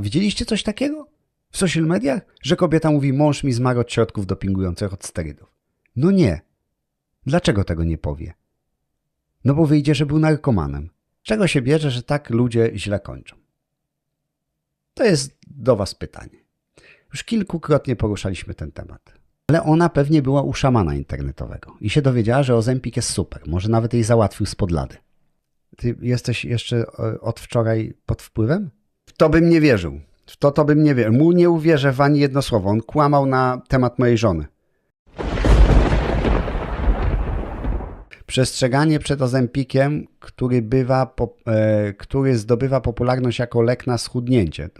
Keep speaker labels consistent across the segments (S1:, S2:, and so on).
S1: Widzieliście coś takiego? W social mediach? Że kobieta mówi, mąż mi zmarł od środków dopingujących od sterydów. No nie. Dlaczego tego nie powie? No bo wyjdzie, że był narkomanem. Czego się bierze, że tak ludzie źle kończą? To jest do was pytanie. Już kilkukrotnie poruszaliśmy ten temat. Ale ona pewnie była u szamana internetowego i się dowiedziała, że Ozempik jest super. Może nawet jej załatwił spod lady. Ty jesteś jeszcze e, od wczoraj pod wpływem? To bym nie wierzył. W to to bym nie wierzył. Mu nie uwierzę w ani jedno słowo. On kłamał na temat mojej żony. Przestrzeganie przed ozempikiem, który, bywa, po, e, który zdobywa popularność jako lek na schudnięcie.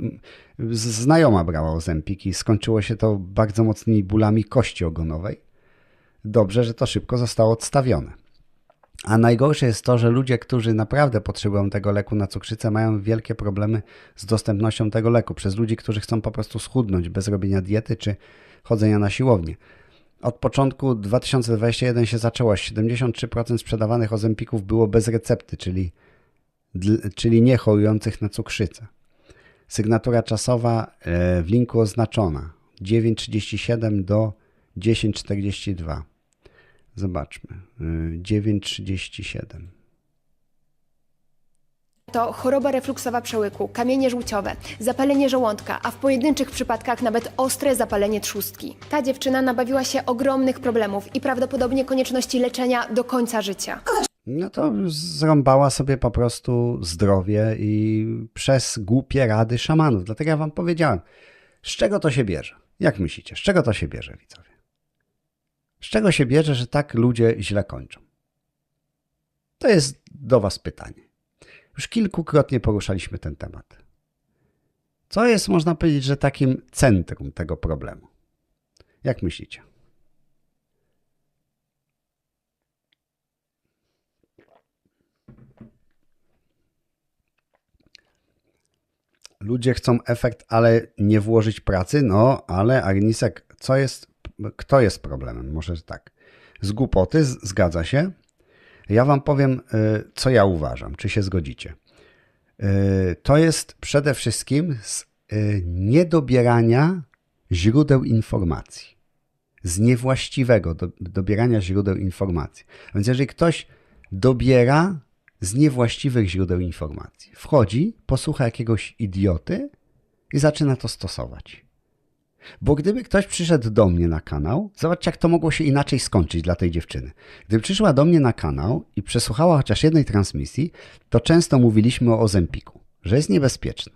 S1: Znajoma brała ozempik i skończyło się to bardzo mocnymi bólami kości ogonowej. Dobrze, że to szybko zostało odstawione. A najgorsze jest to, że ludzie, którzy naprawdę potrzebują tego leku na cukrzycę, mają wielkie problemy z dostępnością tego leku przez ludzi, którzy chcą po prostu schudnąć bez robienia diety czy chodzenia na siłownię. Od początku 2021 się zaczęło. 73% sprzedawanych ozempików było bez recepty, czyli, czyli nie chorujących na cukrzycę. Sygnatura czasowa e, w linku oznaczona 9.37 do 10.42. Zobaczmy. Y, 9.37.
S2: To choroba refluksowa przełyku, kamienie żółciowe, zapalenie żołądka, a w pojedynczych przypadkach nawet ostre zapalenie trzustki. Ta dziewczyna nabawiła się ogromnych problemów i prawdopodobnie konieczności leczenia do końca życia.
S1: No to zrąbała sobie po prostu zdrowie i przez głupie rady szamanów. Dlatego ja wam powiedziałem, z czego to się bierze? Jak myślicie, z czego to się bierze, widzowie? Z czego się bierze, że tak ludzie źle kończą? To jest do was pytanie. Już kilkukrotnie poruszaliśmy ten temat. Co jest, można powiedzieć, że takim centrum tego problemu? Jak myślicie? Ludzie chcą efekt, ale nie włożyć pracy. No, ale Agnisek, co jest, kto jest problemem? Może tak. Z głupoty, zgadza się. Ja wam powiem, y, co ja uważam, czy się zgodzicie. Y, To jest przede wszystkim z y, niedobierania źródeł informacji. Z niewłaściwego do, dobierania źródeł informacji. Więc jeżeli ktoś dobiera z niewłaściwych źródeł informacji, wchodzi, posłucha jakiegoś idioty i zaczyna to stosować. Bo gdyby ktoś przyszedł do mnie na kanał, zobaczcie, jak to mogło się inaczej skończyć dla tej dziewczyny. Gdyby przyszła do mnie na kanał i przesłuchała chociaż jednej transmisji, to często mówiliśmy o Ozempiku, że jest niebezpieczny,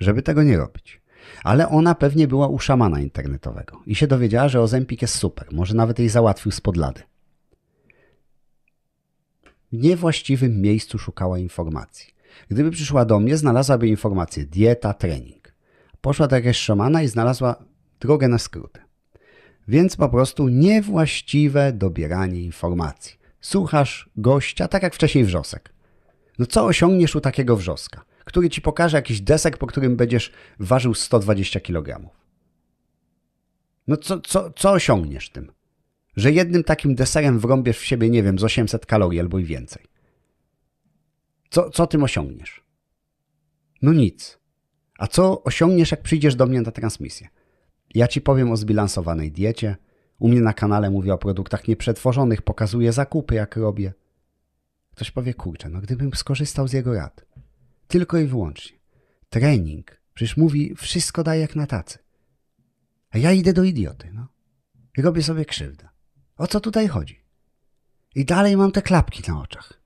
S1: żeby tego nie robić. Ale ona pewnie była u szamana internetowego i się dowiedziała, że Ozempik jest super, może nawet jej załatwił spod lady. W niewłaściwym miejscu szukała informacji. Gdyby przyszła do mnie, znalazłaby informację dieta, trening. Poszła do jakiegoś szamana i znalazła drogę na skróty. Więc po prostu niewłaściwe dobieranie informacji. Słuchasz gościa, tak jak wcześniej wrzosek. No co osiągniesz u takiego wrzoska, który ci pokaże jakiś desek, po którym będziesz ważył 120 kg? No co, co, co osiągniesz tym? Że jednym takim deserem wrąbiesz w siebie, nie wiem, z 800 kalorii albo i więcej. Co, co tym osiągniesz? No nic. A co osiągniesz, jak przyjdziesz do mnie na transmisję? Ja ci powiem o zbilansowanej diecie. U mnie na kanale mówię o produktach nieprzetworzonych, pokazuję zakupy, jak robię. Ktoś powie, kurczę, no gdybym skorzystał z jego rad. Tylko i wyłącznie. Trening. Przecież mówi, wszystko daje jak na tacy. A ja idę do idioty, no. I robię sobie krzywdę. O co tutaj chodzi? I dalej mam te klapki na oczach.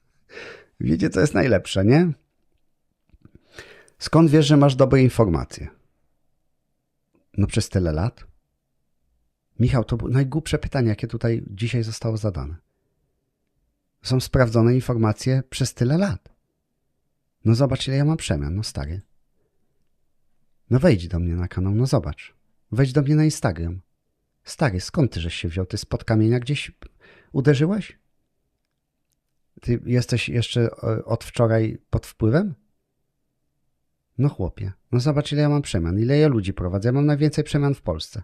S1: Wiecie, co jest najlepsze, nie? Skąd wiesz, że masz dobre informacje? No przez tyle lat? Michał, to było najgłupsze pytanie, jakie tutaj dzisiaj zostało zadane. Są sprawdzone informacje przez tyle lat. No zobacz, ile ja mam przemian, no stary. No wejdź do mnie na kanał, no zobacz. Wejdź do mnie na Instagram. Stary, skąd ty żeś się wziął? Ty spod kamienia gdzieś uderzyłeś? Ty jesteś jeszcze e, od wczoraj pod wpływem? No chłopie, no zobacz ile ja mam przemian, ile ja ludzi prowadzę. Ja mam najwięcej przemian w Polsce.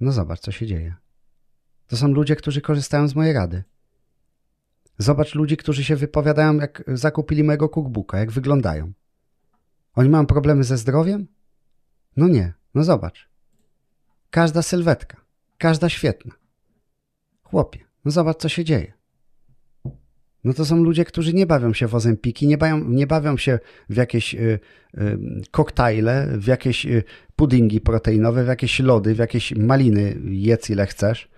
S1: No zobacz, co się dzieje. To są ludzie, którzy korzystają z mojej rady. Zobacz ludzi, którzy się wypowiadają, jak zakupili mojego cookbooka, jak wyglądają. Oni mają problemy ze zdrowiem? No nie, no zobacz. Każda sylwetka, każda świetna. Chłopie, no zobacz, co się dzieje. No to są ludzie, którzy nie bawią się w ozempiki, nie bawią, nie bawią się w jakieś y, y, koktajle, w jakieś y, puddingi proteinowe, w jakieś lody, w jakieś maliny, jedz ile chcesz,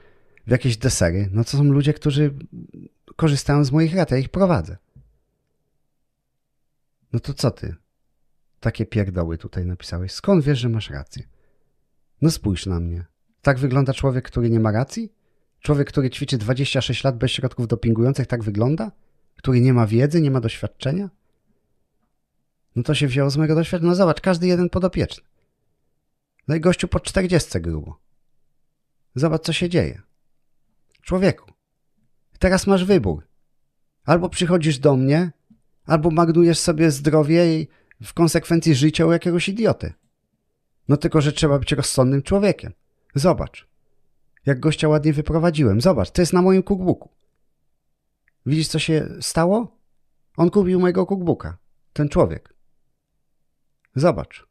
S1: w jakieś desery. No to są ludzie, którzy korzystają z moich rad, ja ich prowadzę. No to co ty? Takie pierdoły tutaj napisałeś. Skąd wiesz, że masz rację? No spójrz na mnie. Tak wygląda człowiek, który nie ma racji? Człowiek, który ćwiczy 26 lat bez środków dopingujących, tak wygląda? Który nie ma wiedzy, nie ma doświadczenia? No to się wzięło z mojego doświadczenia. No zobacz, każdy jeden podopieczny. No i gościu po 40 grubo. Zobacz, co się dzieje. Człowieku, teraz masz wybór. Albo przychodzisz do mnie, albo magnujesz sobie zdrowie i w konsekwencji życia u jakiegoś idioty. No tylko, że trzeba być rozsądnym człowiekiem. Zobacz, jak gościa ładnie wyprowadziłem. Zobacz, to jest na moim cookbooku. Widzisz, co się stało? On kupił mojego cookbooka. Ten człowiek. Zobacz.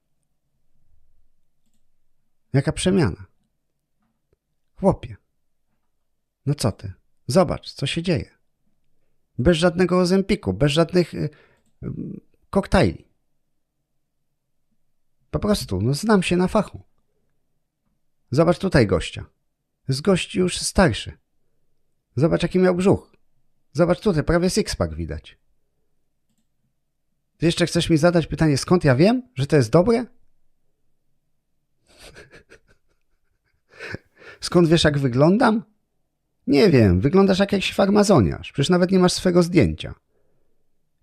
S1: Jaka przemiana. Chłopie. No co ty? Zobacz, co się dzieje. Bez żadnego ozempiku, bez żadnych y, y, koktajli. Po prostu, no znam się na fachu. Zobacz tutaj gościa. Z gości już starszy. Zobacz, jaki miał brzuch. Zobacz tutaj, prawie sixpack widać. Ty jeszcze chcesz mi zadać pytanie, skąd ja wiem, że to jest dobre? Skąd wiesz, jak wyglądam? Nie wiem, wyglądasz jak jakiś farmazoniarz. Przecież nawet nie masz swego zdjęcia.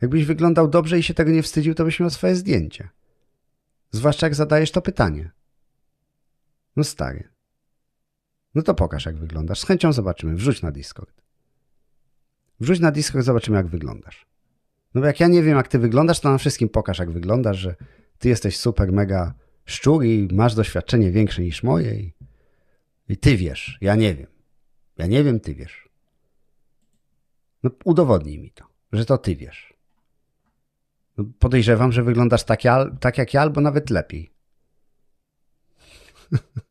S1: Jakbyś wyglądał dobrze i się tego nie wstydził, to byś miał swoje zdjęcie. Zwłaszcza jak zadajesz to pytanie. No stary. No to pokaż, jak wyglądasz. Z chęcią zobaczymy. Wrzuć na Discord. Wrzuć na Discord, zobaczymy, jak wyglądasz. No bo jak ja nie wiem, jak ty wyglądasz, to na wszystkim pokaż, jak wyglądasz, że ty jesteś super, mega szczur i masz doświadczenie większe niż moje i, i ty wiesz, ja nie wiem. Ja nie wiem, ty wiesz. No udowodnij mi to, że to ty wiesz. No, podejrzewam, że wyglądasz tak, tak jak ja, albo nawet lepiej.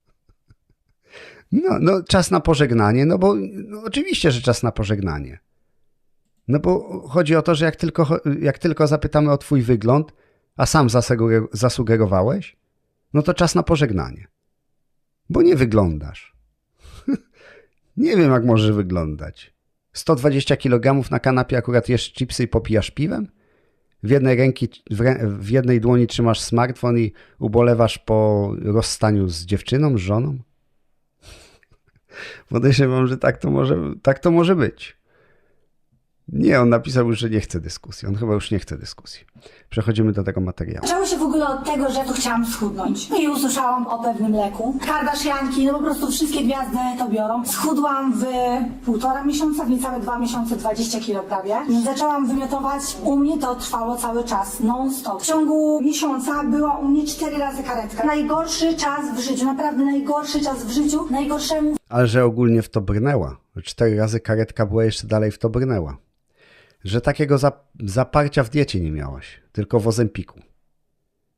S1: No, no, czas na pożegnanie, no bo no, oczywiście, że czas na pożegnanie. No bo chodzi o to, że jak tylko, jak tylko zapytamy o twój wygląd, a sam zasuger- zasugerowałeś, no to czas na pożegnanie. Bo nie wyglądasz. nie wiem, jak możesz wyglądać. 120 kg na kanapie akurat jesz chipsy i popijasz piwem? W jednej, ręki, w, w jednej dłoni trzymasz smartfon i ubolewasz po rozstaniu z dziewczyną, z żoną? Podejrzewam, że tak to może, tak to może być. Nie, on napisał już, że nie chce dyskusji. On chyba już nie chce dyskusji. Przechodzimy do tego materiału.
S3: Zaczęło się w ogóle od tego, że tu chciałam schudnąć. I usłyszałam o pewnym leku. Kardashianki, no po prostu wszystkie gwiazdy to biorą. Schudłam w półtora miesiąca, w niecałe dwa miesiące, 20 kilo prawie. Zaczęłam wymiotować. U mnie to trwało cały czas, non stop. W ciągu miesiąca była u mnie cztery razy karetka. Najgorszy czas w życiu, naprawdę najgorszy czas w życiu. Najgorszemu
S1: Ale że ogólnie w to brnęła. Cztery razy karetka była jeszcze dalej w to brnęła. Że takiego zap- zaparcia w diecie nie miałaś, tylko w ozempiku.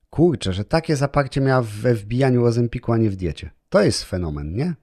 S1: Kurczę, że takie zaparcie miała we wbijaniu ozempiku, a nie w diecie. To jest fenomen, nie?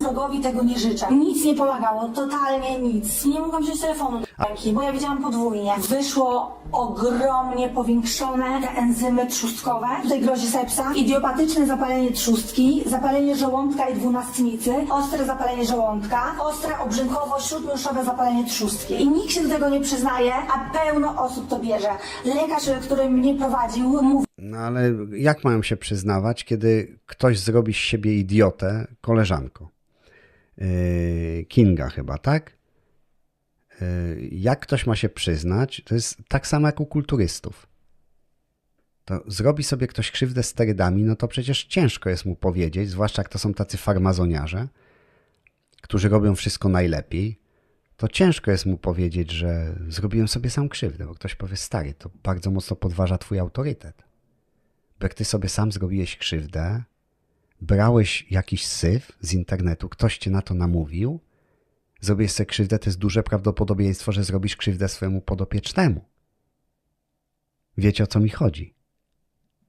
S3: Wrogowi tego nie życzę. Nic nie pomagało, totalnie nic. Nie mogłam wziąć telefonu do bo ja wiedziałam podwójnie. Wyszło ogromnie powiększone te enzymy trzustkowe. Tutaj grozi sepsa, idiopatyczne zapalenie trzustki, zapalenie żołądka i dwunastnicy, ostre zapalenie żołądka, ostre obrzękowo-śródmiuszowe zapalenie trzustki. I nikt się do tego nie przyznaje, a pełno osób to bierze. Lekarz, który mnie prowadził, mówi,
S1: No ale jak mają się przyznawać, kiedy ktoś zrobi z siebie idiotę, koleżanko? Yy, Kinga chyba, tak? Yy, Jak ktoś ma się przyznać, to jest tak samo jak u kulturystów. To zrobi sobie ktoś krzywdę sterydami, no to przecież ciężko jest mu powiedzieć, zwłaszcza jak to są tacy farmazoniarze, którzy robią wszystko najlepiej, to ciężko jest mu powiedzieć, że zrobiłem sobie sam krzywdę, bo ktoś powie, stary, to bardzo mocno podważa twój autorytet. Bo jak ty sobie sam zrobiłeś krzywdę, brałeś jakiś syf z internetu, ktoś cię na to namówił, zrobiłeś sobie krzywdę, to jest duże prawdopodobieństwo, że zrobisz krzywdę swojemu podopiecznemu. Wiecie o co mi chodzi?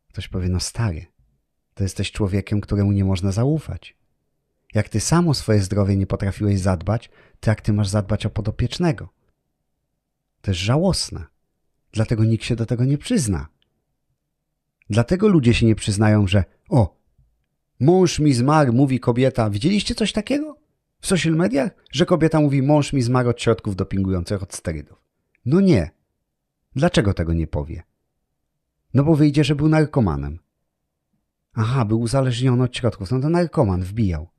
S1: Ktoś powie, no stary, to jesteś człowiekiem, któremu nie można zaufać. Jak ty sam o swoje zdrowie nie potrafiłeś zadbać, to jak ty masz zadbać o podopiecznego? To jest żałosne. Dlatego nikt się do tego nie przyzna. Dlatego ludzie się nie przyznają, że o, mąż mi zmarł, mówi kobieta. Widzieliście coś takiego? W social mediach? Że kobieta mówi, mąż mi zmarł od środków dopingujących, od sterydów. No nie. Dlaczego tego nie powie? No bo wyjdzie, że był narkomanem. Aha, był uzależniony od środków. No to narkoman wbijał.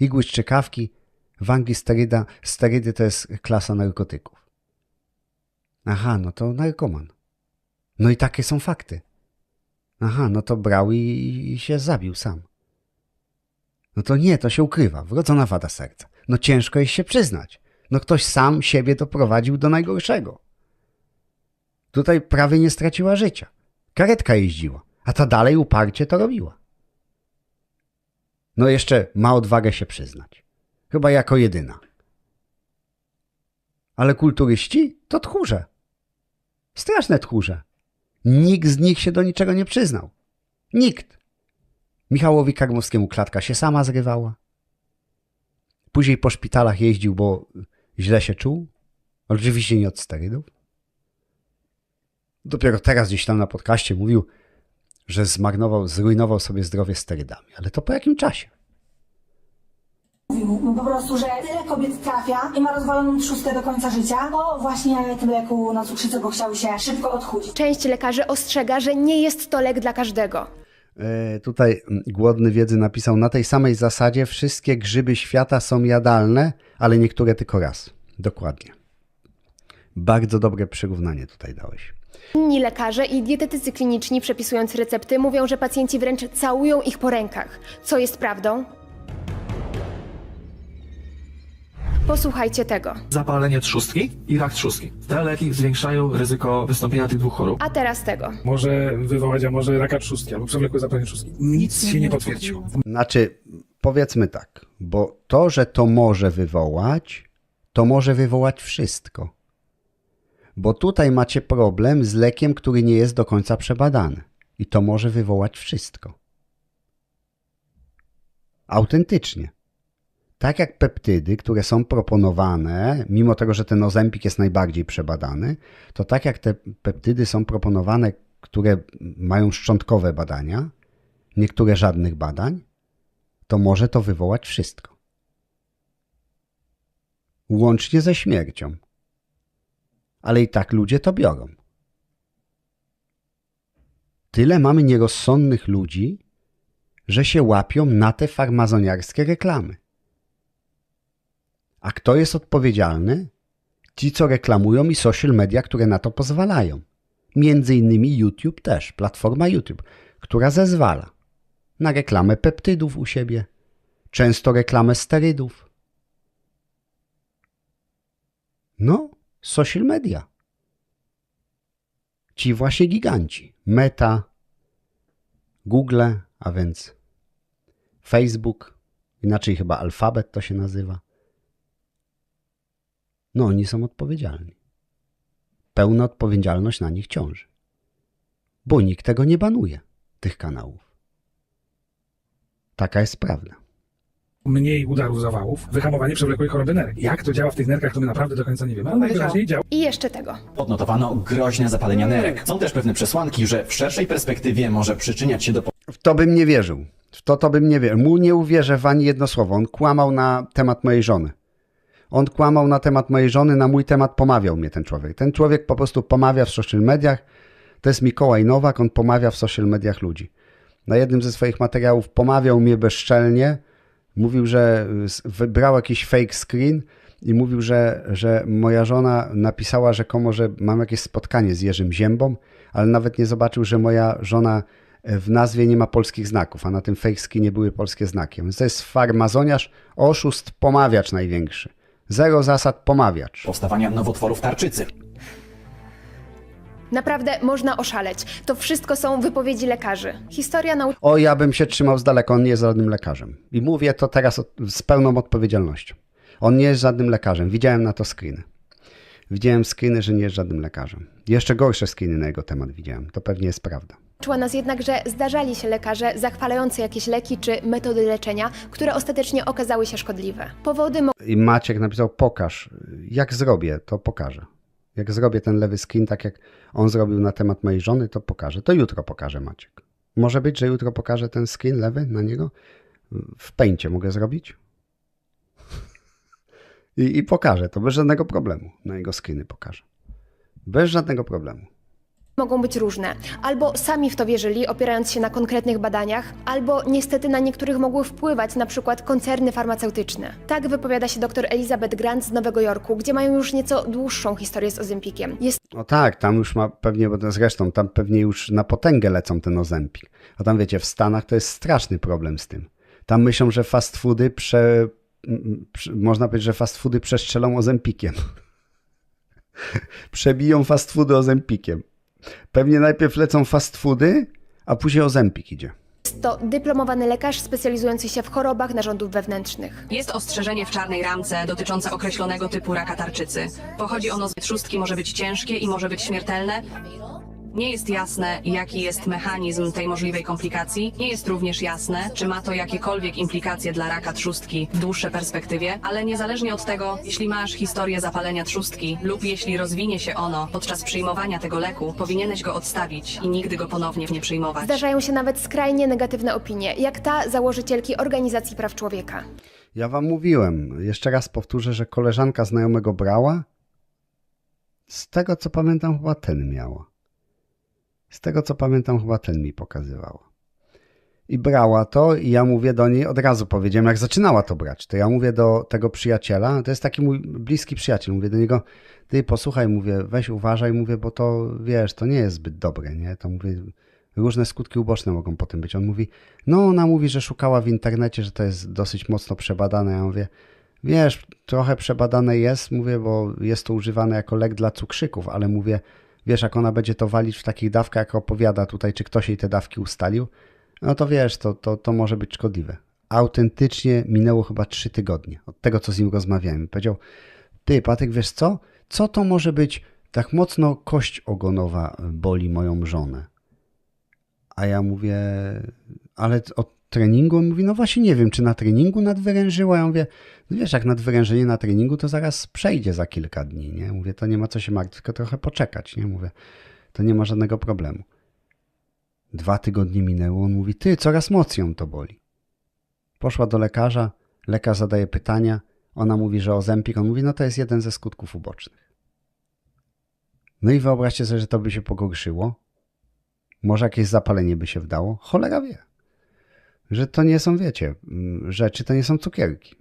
S1: Igły szczekawki. W Anglii steryda, sterydy to jest klasa narkotyków. Aha, no to narkoman. No i takie są fakty. Aha, no to brał i, i się zabił sam. No to nie, to się ukrywa. Wrodzona wada serca. No ciężko jest się przyznać. No ktoś sam siebie doprowadził do najgorszego. Tutaj prawie nie straciła życia. Karetka jeździła, a ta dalej uparcie to robiła. No jeszcze ma odwagę się przyznać. Chyba jako jedyna. Ale kulturyści to tchórze. Straszne tchórze. Nikt z nich się do niczego nie przyznał. Nikt. Michałowi Karmowskiemu klatka się sama zrywała. Później po szpitalach jeździł, bo źle się czuł. Oczywiście nie od sterydów. Dopiero teraz gdzieś tam na podcaście mówił, że zmarnował, zrujnował sobie zdrowie sterydami. Ale to po jakim czasie?
S3: Mówił po prostu, że tyle kobiet trafia i ma rozwaloną trzustkę do końca życia, bo właśnie tym leku na cukrzycę, bo chciały się szybko odchudzić.
S2: Część lekarzy ostrzega, że nie jest to lek dla każdego.
S1: E, tutaj mm, głodny wiedzy napisał, na tej samej zasadzie wszystkie grzyby świata są jadalne, ale niektóre tylko raz. Dokładnie. Bardzo dobre przyrównanie tutaj dałeś.
S2: Inni lekarze i dietetycy kliniczni przepisując recepty mówią, że pacjenci wręcz całują ich po rękach. Co jest prawdą? Posłuchajcie tego.
S4: zapalenie trzustki i rak trzustki. Te leki zwiększają ryzyko wystąpienia tych dwóch chorób.
S2: A teraz tego.
S5: może wywołać, a może raka trzustki albo przewlekłe zapalenie trzustki. Nic się nie potwierdziło.
S1: Znaczy, powiedzmy tak, bo to, że to może wywołać, to może wywołać wszystko. Bo tutaj macie problem z lekiem, który nie jest do końca przebadany. I to może wywołać wszystko. Autentycznie. Tak jak peptydy, które są proponowane, mimo tego, że ten ozempik jest najbardziej przebadany, to tak jak te peptydy są proponowane, które mają szczątkowe badania, niektóre żadnych badań, to może to wywołać wszystko. Łącznie ze śmiercią. Ale i tak ludzie to biorą. Tyle mamy nierozsądnych ludzi, że się łapią na te farmazoniarskie reklamy. A kto jest odpowiedzialny? Ci, co reklamują i social media, które na to pozwalają. Między innymi YouTube też, platforma YouTube, która zezwala na reklamę peptydów u siebie, często reklamę sterydów. No, social media. Ci właśnie giganci. Meta, Google, a więc Facebook, inaczej chyba alfabet to się nazywa. No, oni są odpowiedzialni. Pełna odpowiedzialność na nich ciąży. Bo nikt tego nie banuje, tych kanałów. Taka jest prawda.
S5: Mniej udarów zawałów, wyhamowanie przewlekłej choroby nerek. Jak to działa w tych nerkach, to my naprawdę do końca nie wiemy, ale najwyraźniej działa.
S2: I jeszcze tego.
S6: Odnotowano groźne zapalenia nerek. Są też pewne przesłanki, że w szerszej perspektywie może przyczyniać się do
S1: W to bym nie wierzył. W to to bym nie wierzył. Mu nie uwierzę w ani jedno słowo. On kłamał na temat mojej żony. On kłamał na temat mojej żony, na mój temat pomawiał mnie ten człowiek. Ten człowiek po prostu pomawia w social mediach. To jest Mikołaj Nowak, on pomawia w social mediach ludzi. Na jednym ze swoich materiałów pomawiał mnie bezczelnie. Mówił, że s- wybrał jakiś fake screen i mówił, że, że moja żona napisała rzekomo, że mam jakieś spotkanie z Jerzym Ziębą, ale nawet nie zobaczył, że moja żona e, w nazwie nie ma polskich znaków, a na tym fake screenie były polskie znaki. Więc to jest farmazoniarz, oszust, pomawiacz największy. Zero zasad, pomawiacz.
S6: powstawania nowotworów tarczycy.
S2: Naprawdę można oszaleć. To wszystko są wypowiedzi lekarzy. Historia nauczyła
S1: O, ja bym się trzymał z daleka, on nie jest żadnym lekarzem. I mówię to teraz od- z pełną odpowiedzialnością. On nie jest żadnym lekarzem, widziałem na to screeny. Widziałem skiny, że nie jest żadnym lekarzem. Jeszcze gorsze skiny na jego temat widziałem. To pewnie jest prawda.
S2: Czuła nas jednak, że zdarzali się lekarze zachwalający jakieś leki czy metody leczenia, które ostatecznie okazały się szkodliwe. Powody
S1: I Maciek napisał, pokaż. Jak zrobię, to pokażę. Jak zrobię ten lewy skin, tak jak on zrobił na temat mojej żony, to pokażę. To jutro pokażę Maciek. Może być, że jutro pokażę ten skin lewy na niego? W pęcie mogę zrobić? I, I pokażę to bez żadnego problemu. Na jego skiny pokażę. Bez żadnego problemu.
S2: mogą być różne. Albo sami w to wierzyli, opierając się na konkretnych badaniach, albo niestety na niektórych mogły wpływać na przykład koncerny farmaceutyczne. Tak wypowiada się dr Elizabeth Grant z Nowego Jorku, gdzie mają już nieco dłuższą historię z Ozempikiem. Jest
S1: No tak, tam już ma pewnie, bo zresztą tam pewnie już na potęgę lecą ten Ozempik. A tam wiecie, w Stanach to jest straszny problem z tym. Tam myślą, że fast foody prze, można powiedzieć, że fast foody przestrzelą Ozempikiem. Przebiją fast foody Ozempikiem. Pewnie najpierw lecą fast foody, a później Ozempik idzie.
S2: to dyplomowany lekarz specjalizujący się w chorobach narządów wewnętrznych.
S7: Jest ostrzeżenie w czarnej ramce dotyczące określonego typu raka tarczycy. Pochodzi ono z trzustki, może być ciężkie i może być śmiertelne. Nie jest jasne, jaki jest mechanizm tej możliwej komplikacji. Nie jest również jasne, czy ma to jakiekolwiek implikacje dla raka trzustki w dłuższej perspektywie, ale niezależnie od tego, jeśli masz historię zapalenia trzustki lub jeśli rozwinie się ono podczas przyjmowania tego leku, powinieneś go odstawić i nigdy go ponownie nie przyjmować.
S2: Zdarzają się nawet skrajnie negatywne opinie, jak ta założycielki Organizacji Praw Człowieka.
S1: Ja wam mówiłem, jeszcze raz powtórzę, że koleżanka znajomego brała. Z tego co pamiętam, chyba ten miała. Z tego co pamiętam, chyba ten mi pokazywała. I brała to, i ja mówię do niej, od razu powiedziałem, jak zaczynała to brać, to ja mówię do tego przyjaciela, to jest taki mój bliski przyjaciel, mówię do niego, ty posłuchaj, mówię, weź uważaj, mówię, bo to wiesz, to nie jest zbyt dobre, nie? To mówię, różne skutki uboczne mogą potem być. On mówi, no ona mówi, że szukała w internecie, że to jest dosyć mocno przebadane. Ja mówię, wiesz, trochę przebadane jest, mówię, bo jest to używane jako lek dla cukrzyków, ale mówię, wiesz, jak ona będzie to walić w takich dawkach, jak opowiada tutaj, czy ktoś jej te dawki ustalił, no to wiesz, to, to, to może być szkodliwe. Autentycznie minęło chyba trzy tygodnie od tego, co z nim rozmawiałem. Powiedział, ty Patryk, wiesz co? Co to może być tak mocno kość ogonowa boli moją żonę? A ja mówię, ale od treningu? On mówi, no właśnie nie wiem, czy na treningu nadwyrężyła? Ja mówię, no wiesz, jak nadwyrężenie na treningu, to zaraz przejdzie za kilka dni, nie? Mówię, to nie ma co się martwić, tylko trochę poczekać, nie? Mówię, to nie ma żadnego problemu. Dwa tygodnie minęło, on mówi, ty, coraz mocniej to boli. Poszła do lekarza, lekarz zadaje pytania, ona mówi, że Ozempik, on mówi, no to jest jeden ze skutków ubocznych. No i wyobraźcie sobie, że to by się pogorszyło. Może jakieś zapalenie by się wdało. Cholera wie. Że to nie są, wiecie, mm, rzeczy, to nie są cukierki.